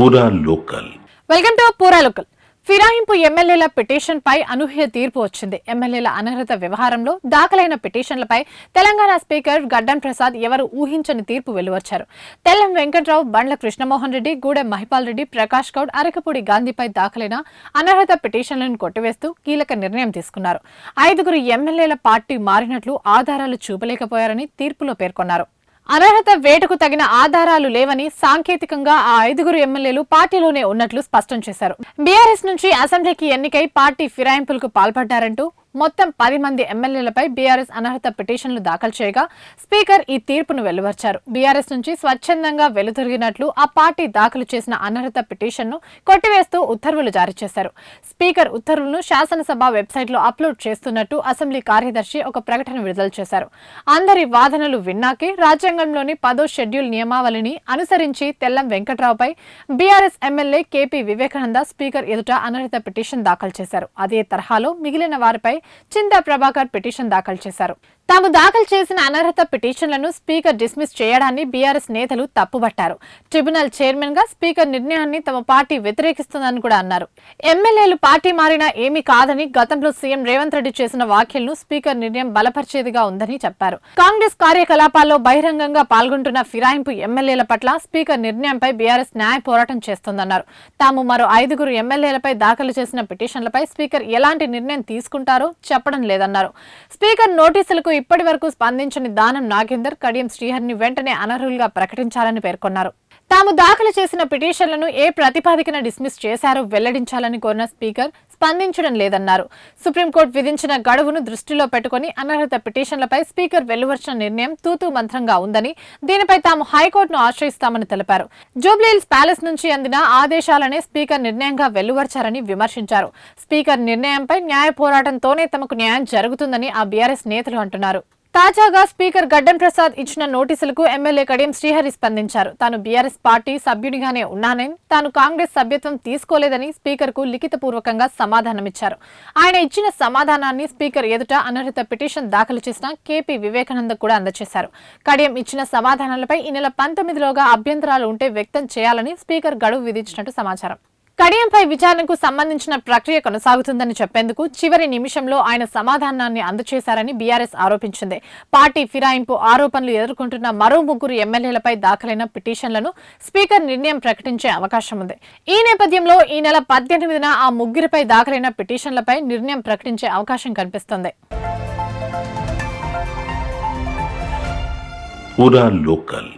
Pura local. Welcome to Pura local. ఫిరాయింపు ఎమ్మెల్యేల petition పై అనూహ్య తీర్పు వచ్చింది. ఎమ్మెల్యేల అనర్హత వ్యవహారంలో దాఖలైన పిటిషన్లపై తెలంగాణ స్పీకర్ గడ్డం ప్రసాద్ ఎవరు ఊహించని తీర్పు వెలువచ్చారు. తెల్లం వెంకట్రావు బండ్ల కృష్ణమోహన్ రెడ్డి గూడెం మహిపాల్ రెడ్డి ప్రకాష్ గౌడ్ అరకపూడి గాంధీపై దాఖలైన అనర్హత పిటిషన్లను కొట్టివేస్తూ కీలక నిర్ణయం తీసుకున్నారు. ఐదుగురు ఎమ్మెల్యేల పార్టీ మారినట్లు ఆధారాలు చూపలేకపోయారని తీర్పులో పేర్కొన్నారు. అనర్హత వేటకు తగిన ఆధారాలు లేవని సాంకేతికంగా ఆ ఐదుగురు ఎమ్మెల్యేలు పార్టీలోనే ఉన్నట్లు స్పష్టం చేశారు. బీఆర్ఎస్ నుంచి అసెంబ్లీకి ఎన్నికై పార్టీ ఫిరాయింపులకు పాల్పడ్డారంటూ మొత్తం పది మంది ఎమ్మెల్యేలపై బీఆర్ఎస్ అనర్హత పిటిషన్లు దాఖలు చేయగా స్పీకర్ ఈ తీర్పును వెలువర్చారు. బీఆర్ఎస్ నుంచి స్వచ్ఛందంగా వెలుదొరిగినట్లు ఆ పార్టీ దాఖలు చేసిన అనర్హత పిటిషన్ను కొట్టివేస్తూ ఉత్తర్వులు జారీ చేశారు. స్పీకర్ ఉత్తర్వులను శాసనసభ వెబ్సైట్లో అప్లోడ్ చేస్తున్నట్టు అసెంబ్లీ కార్యదర్శి ఒక ప్రకటన విడుదల చేశారు. అందరి వాదనలు విన్నాకే రాజ్యాంగంలోని పదో షెడ్యూల్ నియమావళిని అనుసరించి Tellam వెంకట్రావుపై BRS MLA KP Vivekananda speaker ఎదుట అనర్హత పిటిషన్ దాఖలు చేశారు. అదే తరహాలో మిగిలిన వారిపై చింతా ప్రభాకర్ పిటిషన్ దాఖలు చేశారు. తాము దాఖలు చేసిన అనర్హత పిటిషన్లను స్పీకర్ డిస్మిస్ చేయడాన్ని బీఆర్ఎస్ నేతలు తప్పుబట్టారు. ట్రిబ్యునల్ చైర్మన్గా స్పీకర్ నిర్ణయాన్ని తమ పార్టీ వ్యతిరేకిస్తుందని కూడా అన్నారు. ఎమ్మెల్యేలు పార్టీ మారినా ఏమీ కాదని గతంలో సీఎం రేవంత్ రెడ్డి చేసిన వ్యాఖ్యలను స్పీకర్ నిర్ణయం బలపరిచేదిగా ఉందని చెప్పారు. కాంగ్రెస్ కార్యకలాపాల్లో బహిరంగంగా పాల్గొంటున్న ఫిరాయింపు ఎమ్మెల్యేల పట్ల స్పీకర్ నిర్ణయంపై బీఆర్ఎస్ న్యాయ పోరాటం చేస్తోందన్నారు. తాము మరో ఐదుగురు ఎమ్మెల్యేలపై దాఖలు చేసిన పిటిషన్లపై స్పీకర్ ఎలాంటి నిర్ణయం తీసుకుంటారో చెప్పడం లేదన్నారు. స్పీకర్ నోటీసులకు ఇప్పటి వరకు స్పందించని దానం నాగేందర్ కడియం శ్రీహరిని వెంటనే అనర్హులుగా ప్రకటించాలని పేర్కొన్నారు. తాము దాఖలు చేసిన పిటిషన్లను ఏ ప్రాతిపాదికన డిస్మిస్ చేశారో వెల్లడించాలని కోరిన స్పీకర్ స్పందించడం లేదన్నారు. సుప్రీంకోర్టు విధించిన గడువును దృష్టిలో పెట్టుకుని అనర్హత పిటిషన్లపై స్పీకర్ వెలువర్చిన నిర్ణయం తూతూ మంత్రంగా ఉందని దీనిపై తాము హైకోర్టును ఆశ్రయిస్తామని తెలిపారు. జూబ్లీహిల్స్ ప్యాలెస్ నుంచి అందిన ఆదేశాలనే స్పీకర్ నిర్ణయంగా వెలువర్చారని విమర్శించారు. స్పీకర్ నిర్ణయంపై న్యాయ పోరాటంతోనే తమకు న్యాయం జరుగుతుందని ఆ బీఆర్ఎస్ నేతలు అంటున్నారు. తాజాగా స్పీకర్ గడ్డం ప్రసాద్ ఇచ్చిన నోటీసులకు ఎమ్మెల్యే కడియం శ్రీహరి స్పందించారు. తాను బీఆర్ఎస్ పార్టీ సభ్యునిగానే ఉన్నానని తాను కాంగ్రెస్ సభ్యత్వం తీసుకోలేదని స్పీకర్కు లిఖితపూర్వకంగా సమాధానమిచ్చారు. ఆయన ఇచ్చిన సమాధానాన్ని స్పీకర్ ఎదుట అనర్హత పిటిషన్ దాఖలు చేసిన కేపీ వివేకానంద కూడా అందజేశారు కడియం ఇచ్చిన సమాధానాలపై ఈ నెల పంతొమ్మిదిలోగా అభ్యంతరాలు ఉంటే వ్యక్తం చేయాలని స్పీకర్ గడువు విధించినట్టు సమాచారం. కడియంపై విచారణకు సంబంధించిన ప్రక్రియ కొనసాగుతుందని చెప్పేందుకు చివరి నిమిషంలో ఆయన సమాధానాన్ని అందజేశారని బీఆర్ఎస్ ఆరోపించింది. పార్టీ ఫిరాయింపు ఆరోపణలు ఎదుర్కొంటున్న మరో ముగ్గురు ఎమ్మెల్యేలపై దాఖలైన పిటిషన్లను స్పీకర్ నిర్ణయం ప్రకటించే అవకాశం ఉంది. ఈ నేపథ్యంలో ఈ నెల పద్దెనిమిదిన ఆ ముగ్గురిపై దాఖలైన పిటిషన్లపై నిర్ణయం ప్రకటించే అవకాశం కనిపిస్తోంది. లోకల్.